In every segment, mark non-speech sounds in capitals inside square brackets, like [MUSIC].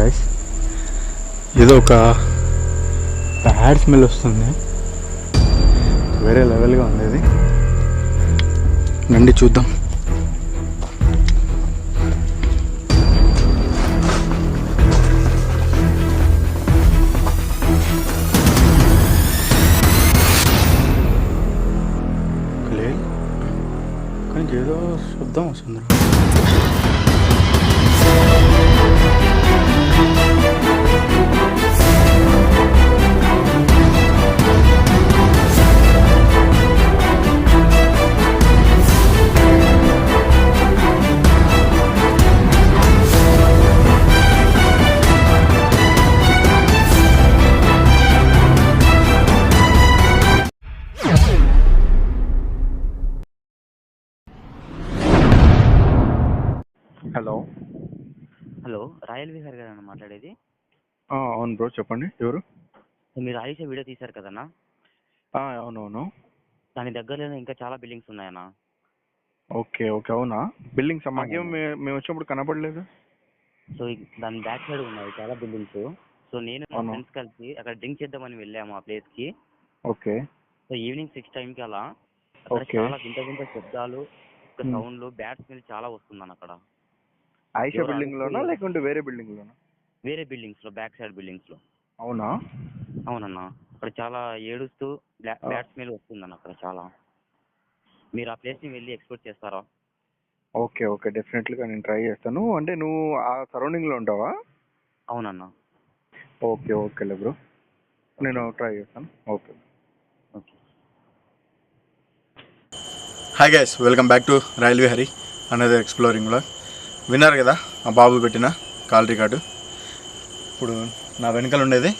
Guys ఏదో ఒక bad smell వస్తుంది. వేరే లెవెల్గా ఉంది ఇది రండి చూద్దాం. లేదు కానీ ఏదో శబ్దం వస్తుంది. రాయల్ విహార్ కదన్నా మాట్లాడేది? అవును బ్రో చెప్పండి. ఎవరు? మీరు ఆయుష వీడియో తీశారు కదన్నా? అవునవును. దాని దగ్గరలో ఇంకా చాలా బిల్డింగ్స్ ఉన్నాయన్నా. ఓకే ఓకే అవునా? బిల్డింగ్స్ మాకేం మేము వచ్చినప్పుడు కనపడలేదు సో దాని బ్యాక్ సైడ్ ఉన్నాయి చాలా బిల్డింగ్స్. సో నేను మా. ఫ్రెండ్స్ కలిసి అక్కడ డ్రింక్ చేద్దామని వెళ్ళాము ఆ ప్లేస్కి okay. So evening six time కి అలా. చాలా వింత వింత శబ్దాలు. సౌండ్లు బ్యాడ్ స్మెల్ చాలా వస్తుందన్న అక్కడ. ఆయిషా ఎవరు బిల్డింగ్ లోనా. లేకుంటే వేరే బిల్డింగ్ లోనా వేరే బిల్డింగ్స్లో బ్యాక్ సైడ్ బిల్డింగ్స్లో అవునా? అవునన్నా అక్కడ చాలా ఏడుస్తూ ఆ. బ్యాడ్ స్మెల్ వస్తుందన్న అక్కడ చాలా. మీరు ఆ ప్లేస్ని వెళ్ళి ఎక్స్ప్లోర్ చేస్తారా? ఓకే ఓకే డెఫినెట్లీగా నేను ట్రై చేస్తాను. అంటే నువ్వు ఆ సరౌండింగ్లో ఉంటావా? అవునన్నా. ఓకే ఓకేలే బ్రో. నేను ట్రై చేస్తాను. Okay. Okay. Hi guys welcome back to railway Hari another exploring blog విన్నారు కదా ఆ బాబు పెట్టిన కాల్ రికార్డు? ఇప్పుడు నా వెనకాల ఉండేది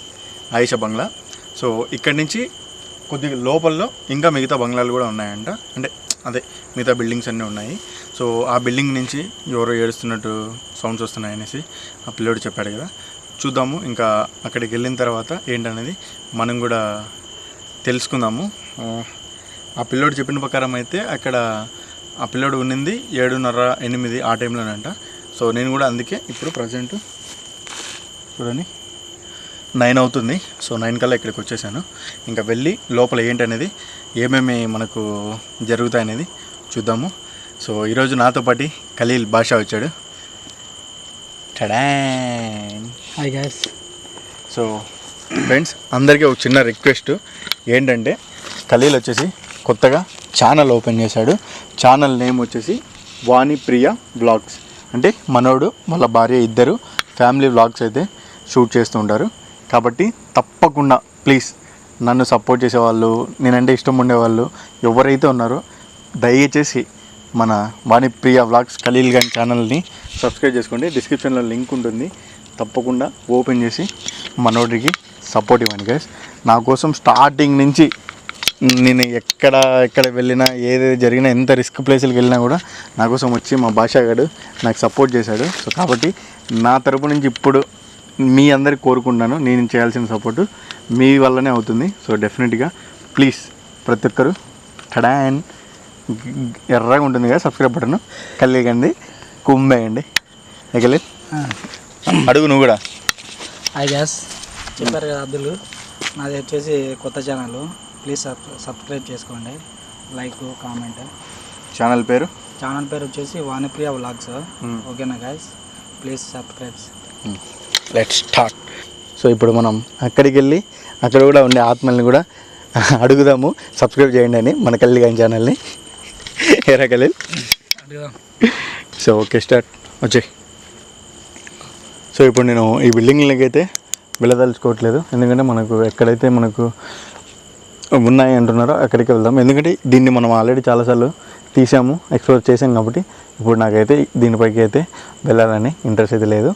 ఆయిషా బంగ్లా. సో ఇక్కడి నుంచి కొద్దిగా లోపల్లో ఇంకా మిగతా బంగ్లాలు కూడా ఉన్నాయంట. అంటే అదే మిగతా బిల్డింగ్స్ అన్నీ ఉన్నాయి. సో ఆ బిల్డింగ్ నుంచి ఎవరో ఏడుస్తున్నట్టు సౌండ్స్ వస్తున్నాయి అనేసి ఆ పిల్లోడు చెప్పాడు కదా. చూద్దాము ఇంకా అక్కడికి వెళ్ళిన తర్వాత ఏంటనేది మనం కూడా తెలుసుకుందాము. ఆ, ఆ పిల్లోడు చెప్పిన ప్రకారం అయితే అక్కడ ఆ పిల్లోడు ఉన్నింది ఏడున్నర ఎనిమిది ఆ టైంలోనంట. సో నేను కూడా అందుకే ఇప్పుడు ప్రజెంట్ చూడండి. నైన్ అవుతుంది. సో నైన్ కల్లా ఇక్కడికి వచ్చేసాను. ఇంకా వెళ్ళి లోపల ఏంటనేది ఏమేమి మనకు జరుగుతాయనేది చూద్దాము. సో ఈరోజు నాతో పాటు ఖలీల్ బాషా వచ్చాడు. టడాన్ హాయ్ గ్యాస్ సో ఫ్రెండ్స్ అందరికీ ఒక చిన్న రిక్వెస్ట్ ఏంటంటే ఖలీల్ వచ్చేసి కొత్తగా ఛానల్ ఓపెన్ చేశాడు. ఛానల్ నేమ్ వచ్చేసి వాణిప్రియ బ్లాగ్స్. అంటే మనోడు వాళ్ళ భార్య ఇద్దరు ఫ్యామిలీ వ్లాగ్స్ అయితే షూట్ చేస్తూ ఉంటారు. కాబట్టి తప్పకుండా ప్లీజ్ నన్ను సపోర్ట్ చేసేవాళ్ళు నేనంటే ఇష్టం ఉండేవాళ్ళు ఎవరైతే ఉన్నారో దయచేసి మన వాణిప్రియ వ్లాగ్స్ ఖలీల్ గారి ఛానల్ని సబ్స్క్రైబ్ చేసుకోండి. డిస్క్రిప్షన్లో లింక్ ఉంటుంది. తప్పకుండా ఓపెన్ చేసి మనోడికి సపోర్ట్ ఇవ్వండి గైస్ నా కోసం స్టార్టింగ్ నుంచి నేను ఎక్కడ ఎక్కడ వెళ్ళినా ఏదేది జరిగినా ఎంత రిస్క్ ప్లేసులకు వెళ్ళినా కూడా నా కోసం వచ్చి మా భాషాగాడు నాకు సపోర్ట్ చేశాడు. సో కాబట్టి నా తరపు నుంచి ఇప్పుడు మీ అందరికి కోరుకుంటున్నాను. నేను చేయాల్సిన సపోర్టు మీ వల్లనే అవుతుంది. సో డెఫినెట్గా ప్లీజ్ ప్రతి ఒక్కరు టడాన్ ఎర్రగా ఉంటుంది కదా సబ్స్క్రైబ్ బటన్ కలిగండి కుమ్మేయండి ఎగలే అడుగు నువ్వు కూడా. హాయ్ గ్యాస్ చెప్పారు కదా అబ్దుల్. నాది వచ్చేసి కొత్త ఛానల్ ప్లీజ్ సబ్ సబ్స్క్రైబ్ చేసుకోండి. Like comment. ఛానల్ పేరు? ఛానల్ పేరు వచ్చేసి వాణిప్రియ వ్లాగ్స్. Hmm. ఓకేనా guys please subscribe. Let start so ఇప్పుడు మనం అక్కడికి వెళ్ళి అక్కడ కూడా ఉండే ఆత్మల్ని కూడా [LAUGHS] అడుగుదాము. సబ్స్క్రైబ్ చేయండి అని మన కల్లి గారి ఛానల్ని ఏరా కలీల్ సో ఓకే స్టార్ట్ వచ్చే సో ఇప్పుడు నేను ఈ బిల్డింగ్లకి అయితే వెళ్ళదలుచుకోవట్లేదు. ఎందుకంటే మనకు ఎక్కడైతే మనకు ఉన్నాయి అంటున్నారో అక్కడికి వెళ్దాం. ఎందుకంటే దీన్ని మనం ఆల్రెడీ చాలాసార్లు తీసాము ఎక్స్ప్లోర్ చేసాం కాబట్టి ఇప్పుడు నాకైతే దీనిపైకి అయితే వెళ్ళాలని ఇంట్రెస్ట్ అయితే లేదు.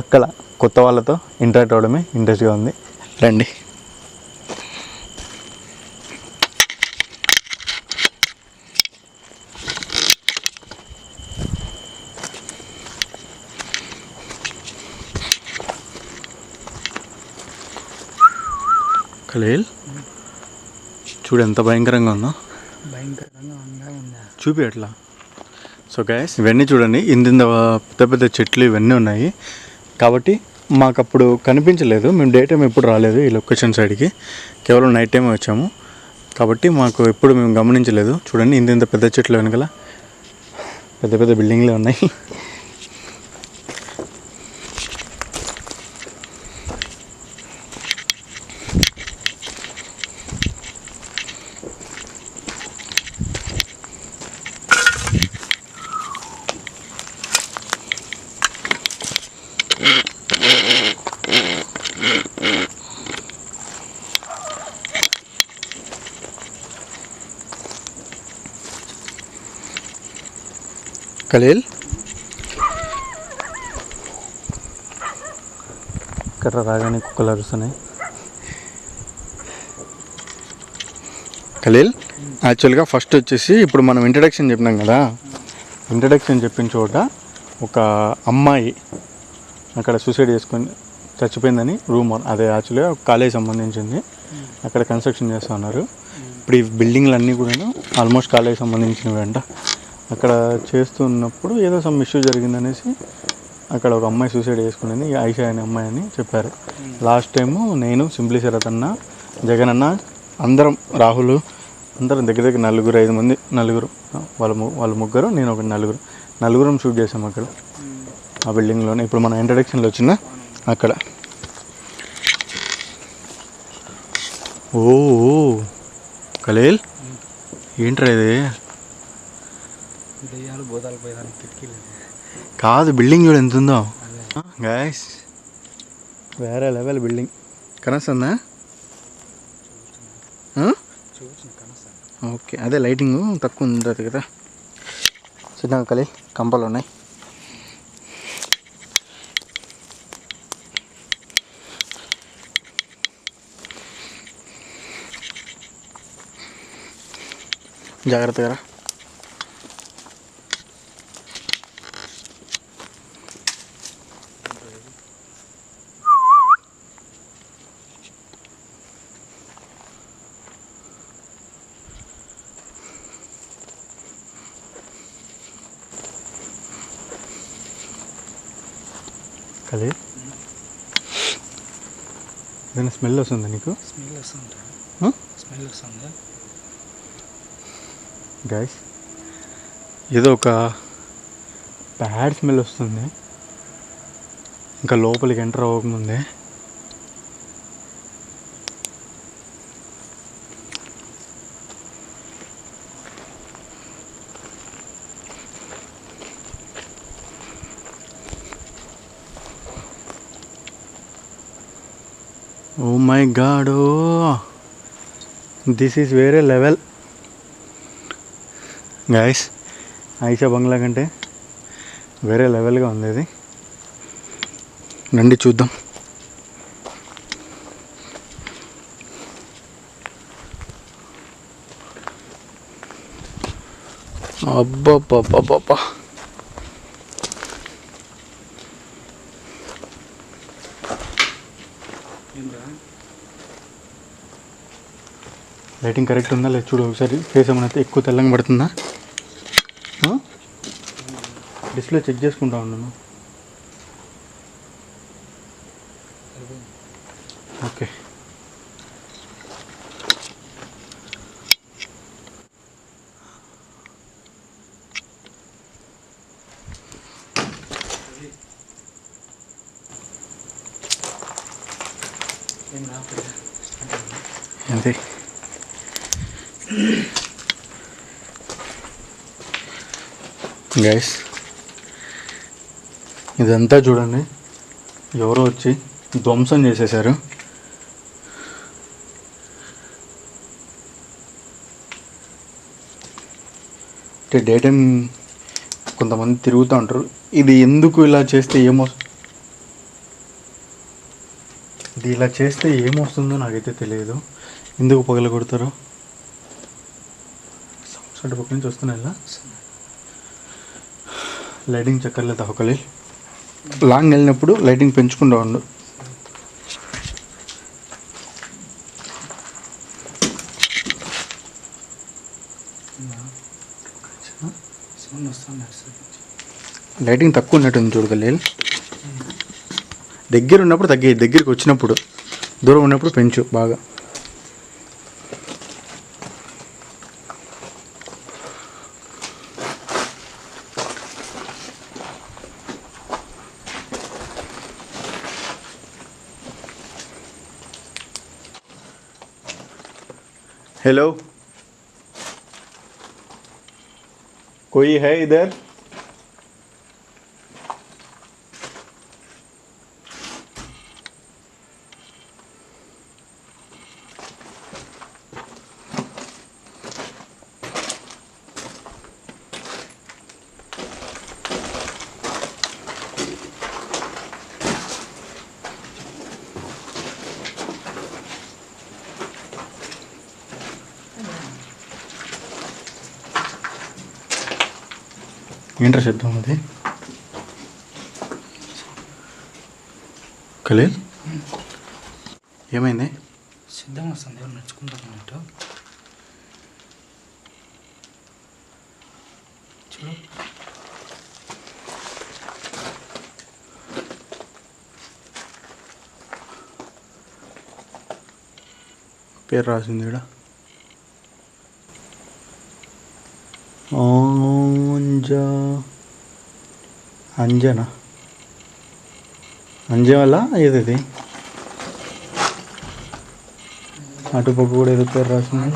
అక్కడ కొత్త వాళ్ళతో ఇంటరాక్ట్ అవ్వడమే ఇంట్రెస్ట్గా ఉంది. రండి. ఖలీల్ చూడు ఎంత భయంకరంగా ఉందో. భయంకరంగా ఉందా ఉందా? చూపి అట్లా. సో గైస్ ఇవన్నీ చూడండి ఇంత పెద్ద పెద్ద చెట్లు ఇవన్నీ ఉన్నాయి. కాబట్టి మాకు అప్పుడు కనిపించలేదు మేము డే టైం ఎప్పుడు రాలేదు ఈ లొకేషన్ సైడ్కి. కేవలం నైట్ టైం వచ్చాము. కాబట్టి మాకు ఎప్పుడు మేము గమనించలేదు. చూడండి ఇంత పెద్ద చెట్లు వెనకాల పెద్ద పెద్ద బిల్డింగ్లే ఉన్నాయి. ఖలీల్ ఇక్కడ రాగానే కుక్కలు అరుస్తున్నాయి. ఖలీల్ యాక్చువల్గా ఫస్ట్ వచ్చేసి ఇప్పుడు మనం ఇంట్రడక్షన్ చెప్పినాం కదా. ఇంట్రడక్షన్ చెప్పిన చోట ఒక అమ్మాయి అక్కడ సూసైడ్ చేసుకొని చచ్చిపోయిందని రూమర్ అదే యాక్చువల్గా కాలేజ్ సంబంధించింది. అక్కడ కన్స్ట్రక్షన్ చేస్తూ ఉన్నారు. ఇప్పుడు ఈ బిల్డింగ్లు అన్నీ కూడా ఆల్మోస్ట్ కాలేజ్ సంబంధించినవి అంట అక్కడ చేస్తున్నప్పుడు ఏదో సమ్ ఇష్యూ జరిగిందనేసి అక్కడ ఒక అమ్మాయి సూసైడ్ చేసుకునేది. ఐషా అనే అమ్మాయి అని చెప్పారు. లాస్ట్ టైము నేను సింప్లీ శరత్ అన్న జగన్ అన్న అందరం రాహుల్ అందరం దగ్గర దగ్గర నలుగురు ఐదు మంది నలుగురు వాళ్ళ వాళ్ళ ముగ్గురు నేను ఒక నలుగురు నలుగురం షూట్ చేసాం అక్కడ. ఆ బిల్డింగ్లోనే ఇప్పుడు మన ఇంట్రడక్షన్లో వచ్చిన అక్కడ. ఓ ఓ, ఖలీల్ ఏంట్రా ఇది? దెయ్యాలు భూతాలు పోయేదానికి కిటికీలు. కాదు బిల్డింగ్ చూడు ఎంత ఉందో గాయస్ వేరే లెవెల్ బిల్డింగ్ కనస్తుందా? ఓకే అదే లైటింగ్ తక్కువ ఉంటుంది కదా. చిన్న కలి కంపలు ఉన్నాయి. జాగ్రత్తగా రా. కలి ఏదైనా స్మెల్ వస్తుందా నీకు? స్మెల్ వస్తుందా? స్మెల్ వస్తుందా? గైస్ ఏదో ఒక బ్యాడ్ స్మెల్ వస్తుంది. ఇంకా లోపలికి ఎంటర్ అవ్వకముందే oh my god this is వేరే లెవెల్. గాయస్ ఐషా బంగ్లా కంటే వేరే లెవెల్గా ఉంది ఇది. రండి చూద్దాం. అబ్బా ఏంద్రా లైటింగ్ కరెక్ట్ ఉందా? లేదు చూడు ఒకసారి ఫేస్ ఏమైనా అయితే ఎక్కువ తెల్లంగా పడుతుందా? డిస్ప్లే చెక్ చేసుకుంటా ఉన్నాను. ఓకే అంతే. గైస్ ఇదంతా చూడండి. ఎవరో వచ్చి ధ్వంసం చేసేసారు అంటే డే టైం కొంతమంది తిరుగుతూ ఉంటారు. ఇది ఎందుకు ఇలా చేస్తే ఏమో ఇది ఇలా చేస్తే ఏమొస్తుందో నాకైతే తెలియదు. ఎందుకు పగల కొడతారు పక్క నుంచి వస్తున్నాయి ఇలా లైటింగ్ చక్కర్లేదు ఒకలి లాంగ్ వెళ్ళినప్పుడు లైటింగ్ పెంచుకుంటూ ఉండు. లైటింగ్ తక్కువ ఉన్నట్టుంది చూడు కలీల్ దగ్గర ఉన్నప్పుడు తగ్గే దగ్గరికి వచ్చినప్పుడు దూరం ఉన్నప్పుడు పెంచు బాగా. हेलो कोई है इधर? ఏంట్రా శబ్దం అది. ఖలీల్? ఏమైంది? సిద్ధం వస్తుంది ఎవరు నడుచుకుంటున్నట్టు చూడు. పేరు రాసింది ఇక్కడ అంజ. అంజనా? అంజవల్ల ఏది అటుపక్క కూడా ఏదో పేరు రాసింది.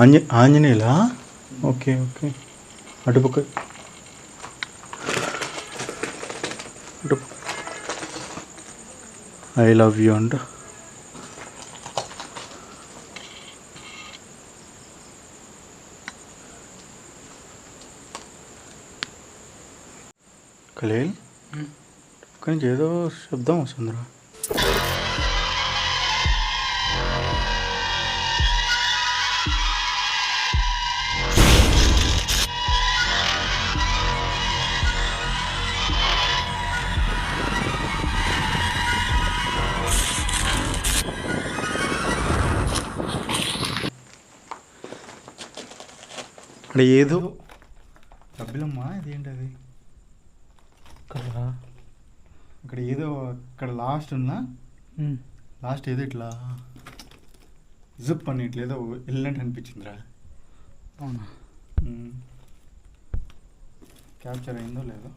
అంజ ఆంజనేయులా? Okay okay. అటుపక్క అటు ఐ లవ్ యూ అంట. ఖలీల్ కానీ నుంచి ఏదో శబ్దం వస్తుందిరా అక్కడ ఏదో డబ్బులమ్మా ఇదేంటి అది కలరా ఇక్కడ ఏదో ఇక్కడ లాస్ట్ ఉన్నా? లాస్ట్ ఏదో ఇట్లా జిప్ అని ఇట్లా ఏదో వెళ్ళినట్టు అనిపించిందిరా. అవునా? క్యాప్చర్ అయిందో లేదో?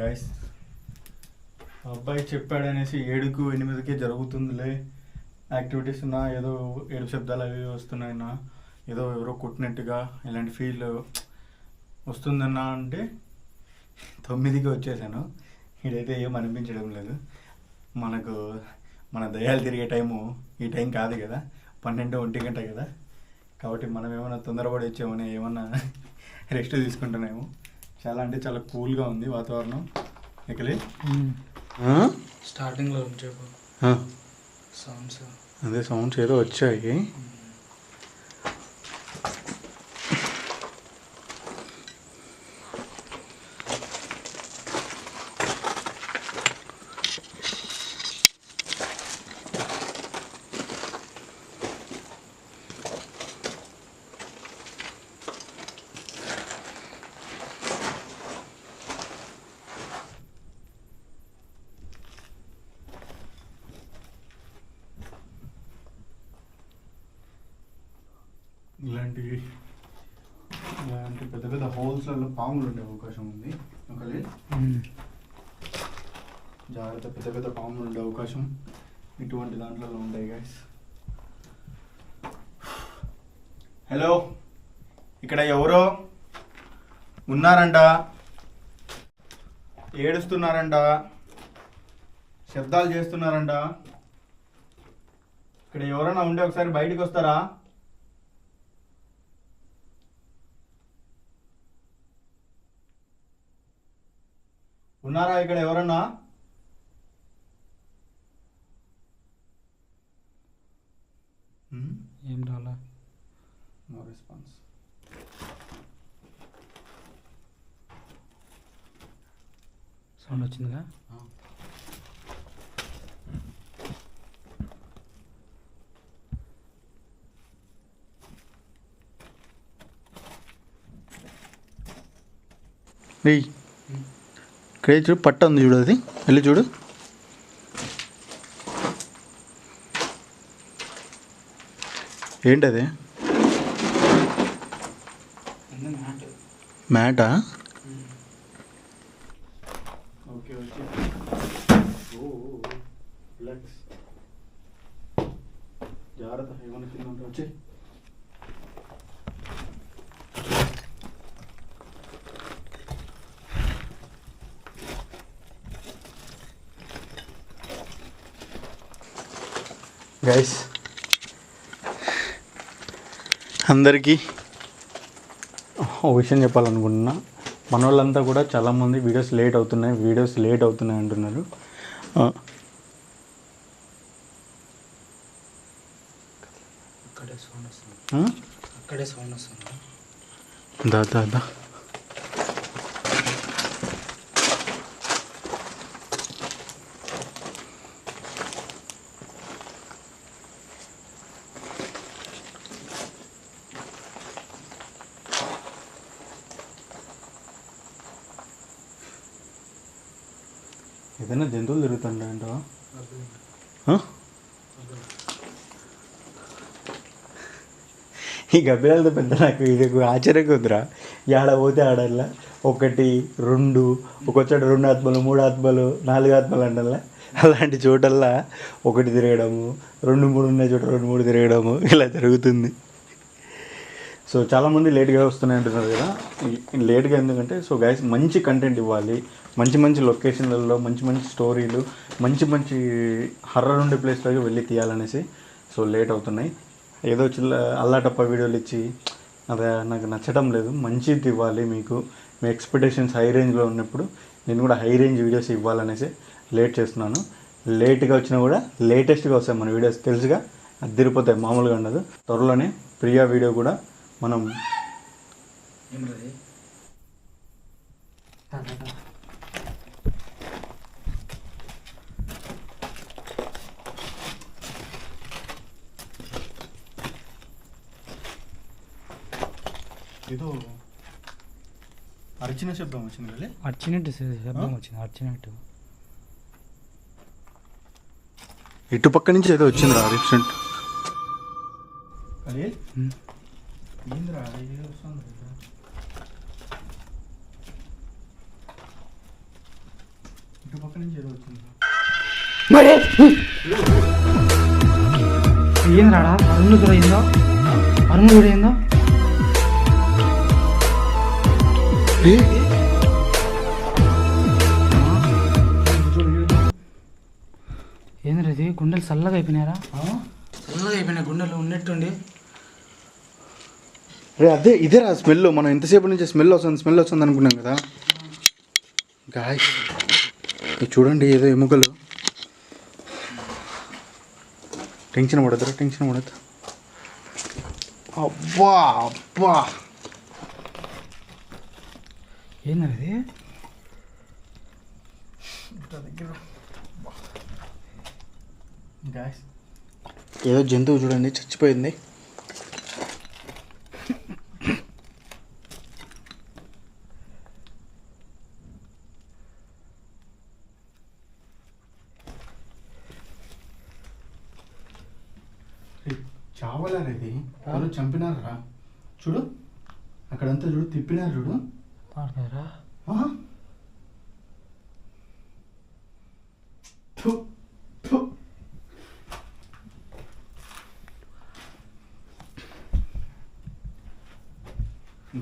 గైస్ అబ్బాయి చెప్పాడనేసి ఏడుకు ఎనిమిదికే జరుగుతుందిలే. యాక్టివిటీస్ ఉన్నా ఏదో ఏడు శబ్దాలు అవి వస్తున్నాయన్నా ఏదో ఎవరో కొట్టినట్టుగా ఇలాంటి ఫీల్ వస్తుందన్నా అంటే తొమ్మిదికి వచ్చేసాను. ఇదైతే ఏం అనిపించడం లేదు. మనకు మన దయాలు తిరిగే టైము ఈ టైం కాదు కదా. పన్నెండు ఒంటి గంట కదా. కాబట్టి మనం ఏమైనా తొందరపడి వచ్చామని ఏమన్నా రెస్ట్ తీసుకుంటున్నాము చాలా అంటే చాలా కూల్గా ఉంది వాతావరణం. ఎక్కలే స్టార్టింగ్లో చెప్పు సౌండ్స్ అదే సౌండ్స్ ఏదో వచ్చాయి ఇలాంటి ఇలాంటి పెద్ద పెద్ద హోల్స్లలో పాములు ఉండే అవకాశం ఉంది ఒకలే జాగ్రత్త పెద్ద పెద్ద పాములు ఉండే అవకాశం ఇటువంటి దాంట్లో ఉంటాయి గైస్ హలో ఇక్కడ ఎవరో ఉన్నారంట ఏడుస్తున్నారంట శబ్దాలు చేస్తున్నారంట ఇక్కడ ఎవరైనా ఉంటే ఒకసారి బయటికి వస్తారా? ఉన్నారా ఇక్కడ ఎవరన్నా? ఏం రాలా? నో రెస్పాన్స్ సౌండ్ వచ్చిందిగా? ఇక్కడే చూడు పట్ట ఉంది చూడు అది. వెళ్ళి చూడు. ఏంటది? మ్యాటా. Okay okay. రిలాక్స్ జాగ్రత్త ఏమైనా కింద ఉంటే వచ్చి. గైస్ అందరికీ ఓ విషయం చెప్పాలనుకుంటున్నా. మన వాళ్ళంతా కూడా చాలామంది వీడియోస్ లేట్ అవుతున్నాయి వీడియోస్ లేట్ అవుతున్నాయి అంటున్నారు. ఆ, అక్కడే సౌండ్ వస్తుంది. ఆ? అక్కడే సౌండ్ వస్తుంది. దా దా దా. ఏదైనా జంతువులు తిరుగుతుంటాయంటవా? ఈ గబ్బిలాలతో పెద్ద నాకు ఇది ఆశ్చర్యంగా ఉందిరా. ఆడ పోతే ఆడల్లా? ఒకటి రెండు ఒక్కొచ్చట రెండు ఆత్మలు మూడు ఆత్మలు నాలుగు ఆత్మలు అంటల్లా? అలాంటి చోటల్లా ఒకటి తిరగడము రెండు మూడు ఉన్న చోట రెండు మూడు తిరగడము ఇలా జరుగుతుంది. సో చాలామంది లేట్గా వస్తున్నాయి అంటున్నారు కదా లేట్గా ఎందుకంటే సో గైస్ మంచి కంటెంట్ ఇవ్వాలి. మంచి మంచి లొకేషన్లలో మంచి మంచి స్టోరీలు మంచి మంచి హర్రర్ ఉండే ప్లేస్లోకి వెళ్ళి తీయాలనేసి సో లేట్ అవుతున్నాయి. ఏదో చిల్ల అల్లాటప్ప వీడియోలు ఇచ్చి అదే నాకు నచ్చడం లేదు. మంచిది ఇవ్వాలి మీకు. మీ ఎక్స్పెక్టేషన్స్ హై రేంజ్లో ఉన్నప్పుడు నేను కూడా హై రేంజ్ వీడియోస్ ఇవ్వాలనేసి లేట్ చేస్తున్నాను. లేట్గా వచ్చినా కూడా లేటెస్ట్గా వస్తాయి మన వీడియోస్. తెలుసుగా? అదిరిపోతాయి మామూలుగా ఉండదు. త్వరలోనే ప్రియా వీడియో కూడా మనం ఏదో అరిచిన శబ్దం వచ్చింది కదా అర్చినట్టు శబ్దం వచ్చింది అర్చినట్టు. ఇటు పక్క నుంచి ఏదో వచ్చింది రా అదే హ్మ్. ఏందిరా ఏదో వస్తుంది. ఇటు పక్క నుంచి ఏదో వచ్చింది. మరి! ఏం రాడా అరుణ్ కూడా అయిందో అరుణ్ కూడా అయిందో ఏంది ఇది గుండెలు చల్లగా అయిపోయినారా చల్లగా అయిపోయినాయి గుండెలు ఉన్నట్టుండి. రే అదే ఇదేరా స్మెల్. మనం ఎంతసేపు నుంచి స్మెల్ వస్తుంది స్మెల్ వస్తుంది అనుకున్నాం కదా. గాయ. ఇది చూడండి ఏదో ఎముకలు. టెన్షన్ పడద్దురా టెన్షన్ పడద్దు. అబ్బా అబ్బా. ఏంది గాయస్. ఏదో జంతువు చూడండి చచ్చిపోయింది. చావలేరు ఇది ఎవరు చంపినారా చూడు. అక్కడంతా చూడు తిప్పినారు చూడు. పాడతారా ఆ? థు, థు.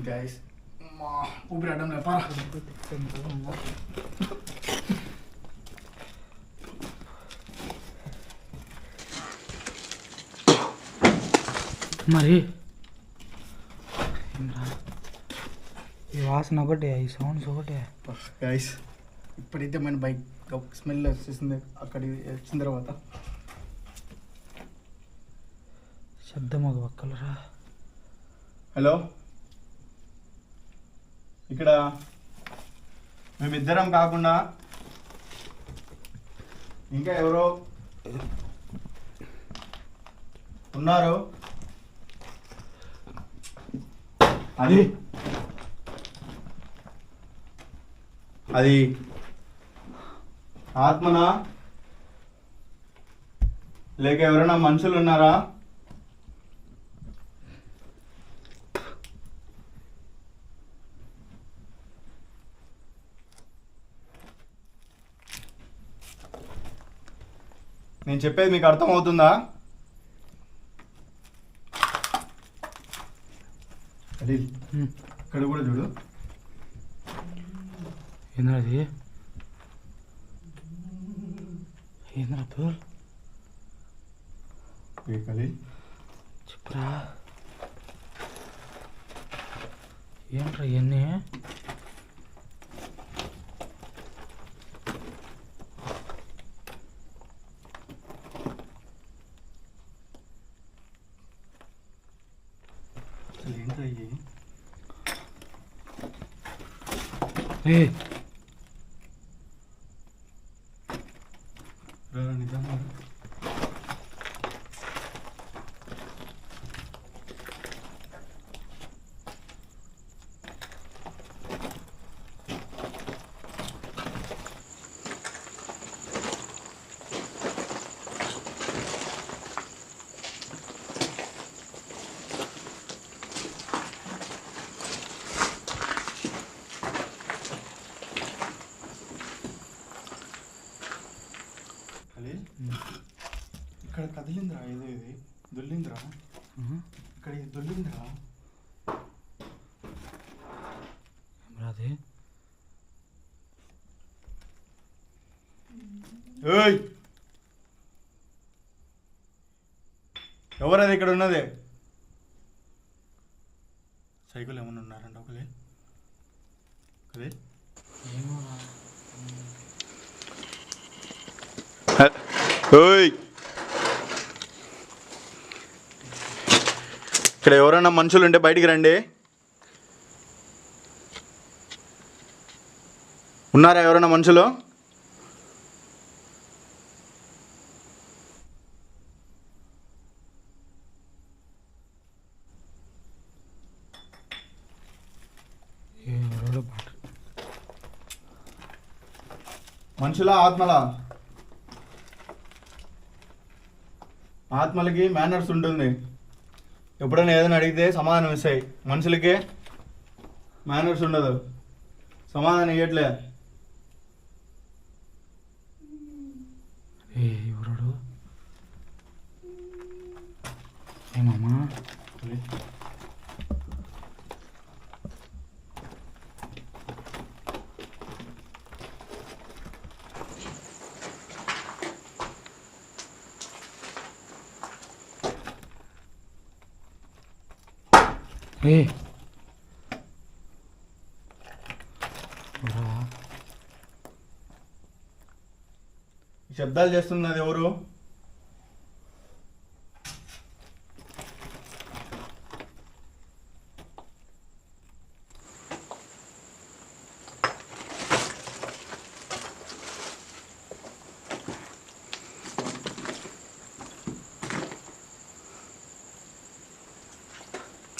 గైస్ మా ఊపిరి అడ్డం లేపా మరి ఏంరా? ఈ వాసన ఒకటే ఈ సౌండ్స్ ఒకటే గైస్ ఇప్పుడైతే మన బైక్ స్మెల్ వచ్చేసింది. అక్కడి వచ్చిన తర్వాత. శబ్దం ఒక పక్కలరా. హలో ఇక్కడ మేమిద్దరం కాకుండా ఇంకా ఎవరో ఉన్నారు. అది అది ఆత్మనా? లేక ఎవరైనా మనుషులు ఉన్నారా? నేను చెప్పేది మీకు అర్థం అవుతుందా ఖలీల్ ఇక్కడ కూడా చూడు. ఏంద్రా అది ఏంద్రా పూల్ ఏ ఖలీల్ చెప్పురా ఏంట్రా ఇవన్నీ అసలు ఏంట్రా ఇవి ఏ రా, రా, నిజంగా. ఖలీల్ ఇక్కడ కదిలిందిరా ఏదో ఇది. దొల్లిందిరా. ఇక్కడ ఇది దొల్లిందిరా. అది ఏయ్! ఎవరది ఇక్కడ ఉన్నది? సైకిల్ ఏమన్నా ఉన్నారంట ఒకలే ఒకలే ఏమోరా ఓయ్ ఇక్కడ ఎవరైనా మనుషులు ఉంటే బయటికి రండి. ఉన్నారా ఎవరైనా మనుషులు? మనుషుల ఆత్మల? మనుషులా ఆత్మలా ఆత్మలకి మేనర్స్ ఉంటుంది. ఎప్పుడైనా ఏదైనా అడిగితే సమాధానం ఇస్తాయి. మనుషులకే మేనర్స్ ఉండదు. సమాధానం ఇవ్వట్లే ఏ ఎవరాడు ఏమమ్మా ఏ ఎవరా? ఈ శబ్దాలు చేస్తున్నది ఎవరు?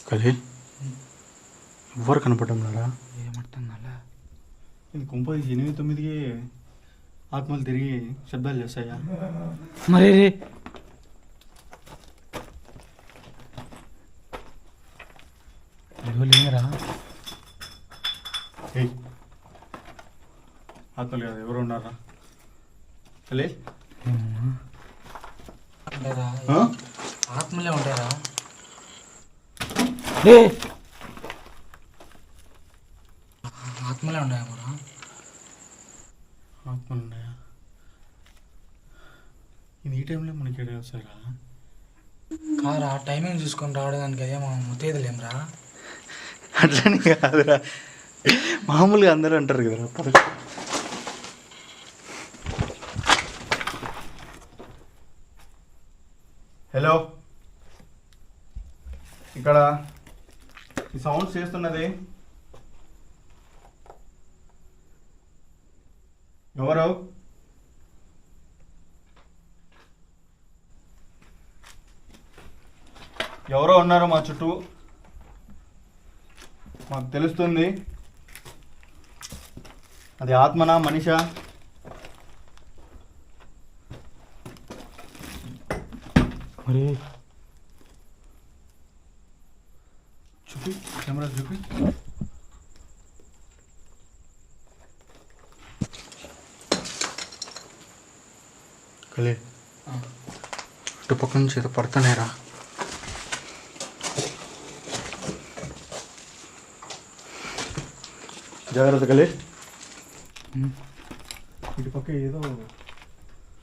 కలి ఎవ్వరు కనపడడం లేరా? ఏమర్థం కాలే? ఇది కుంప తీసి ఎనిమిది తొమ్మిదికి ఆత్మలు తిరిగి శబ్దాలు చేస్తాయా? మరి రే. లేరా ఆత్మలు కాదు ఎవరు ఉన్నారా? ఆ? ఆత్మలే ఉంటారా ఆత్మలే ఉంటాయా కూడా ఆత్మలు ఉన్నాయా ఇది ఈ టైంలో మనకి వస్తారా కారా టైమింగ్ చూసుకొని రావడానికి అదేమో ముత్తేదులేంరా. అట్లని కాదురా. మామూలుగా అందరూ అంటారు కదరా పదకొ హలో. ఇక్కడ ఈ సౌండ్స్ చేస్తున్నది ఎవరు? ఎవరో ఉన్నారు మా చుట్టూ? మాకు తెలుస్తుంది. అది ఆత్మనా మనిషా? మరి? చూపి కెమెరా చూపి. కలే. ఇటు పక్క నుంచి ఏదో పడతానేరా జాగ్రత్త కలే. ఇటు పక్క ఏదో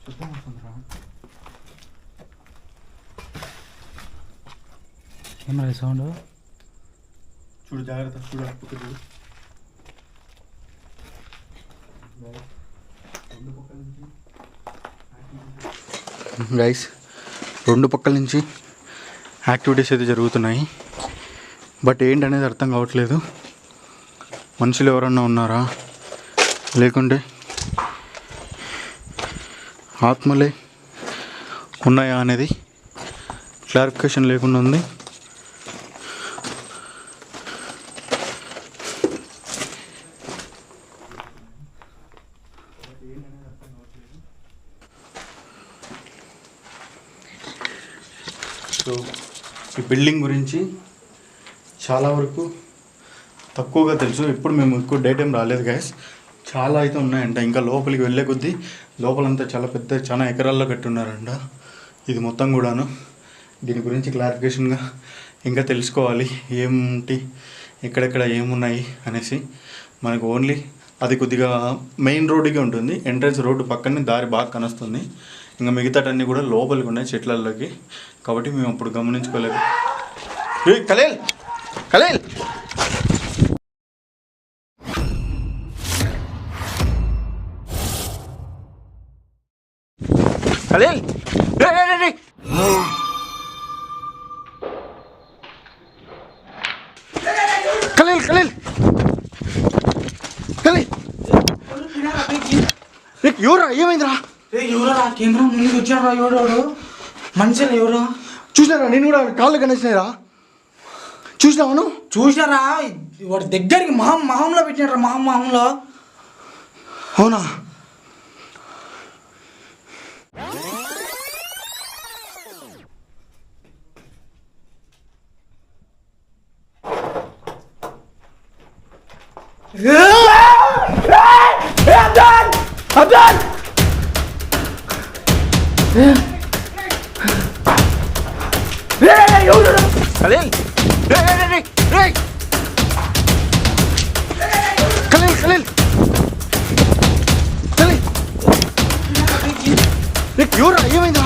శబ్దం వస్తుందిరా. Camera sound? చూడు జాగ్రత్త చూడు అటు పక్క చూడు. గైస్ రెండు పక్కల నుంచి యాక్టివిటీస్ అయితే జరుగుతున్నాయి. బట్ ఏంటనేది అర్థం కావట్లేదు. మనుషులు ఎవరన్నా ఉన్నారా? లేకుంటే ఆత్మలే ఉన్నాయా అనేది క్లారిఫికేషన్ లేకుండా ఉంది సో ఈ బిల్డింగ్ గురించి చాలా వరకు తక్కువగా తెలుసు. ఇప్పుడు మేము ఎక్కువ డే టైం రాలేదు గ్యాస్ చాలా అయితే ఉన్నాయంట. ఇంకా లోపలికి వెళ్ళే కొద్దీ లోపలంతా చాలా పెద్ద చాలా ఎకరాల్లో కట్టున్నారంట. ఇది మొత్తం కూడాను. దీని గురించి క్లారిఫికేషన్గా ఇంకా తెలుసుకోవాలి. ఏంటి ఎక్కడెక్కడ ఏమున్నాయి అనేసి. మనకు ఓన్లీ అది కొద్దిగా మెయిన్ రోడ్డుకి ఉంటుంది. ఎంట్రన్స్ రోడ్డు పక్కనే దారి బాగా కనొస్తుంది. ఇంకా మిగతాటన్నీ కూడా లోపలికి ఉన్నాయి చెట్లలోకి కాబట్టి మేము అప్పుడు గమనించుకోలేదు. కలేల్! కలేల్! కలేల్! కలీల్ కలీల్! కలీల్! ఎవరా ఏమైందిరా? ఎవరా? కెమెరా ముందుకు వచ్చారా ఎవడోడు మనుషులు ఎవరు? చూసినారా? నేను కూడా కాళ్ళు కనేసినారా చూసినావాను చూసారా వాడి దగ్గరికి మహం మహంలో పెట్టినారా మహం మహంలో. అవునా? కలీల్ రే రే రే రే కలీల్ కలీల్ కలీల్ రే ఎవరా ఏమైందా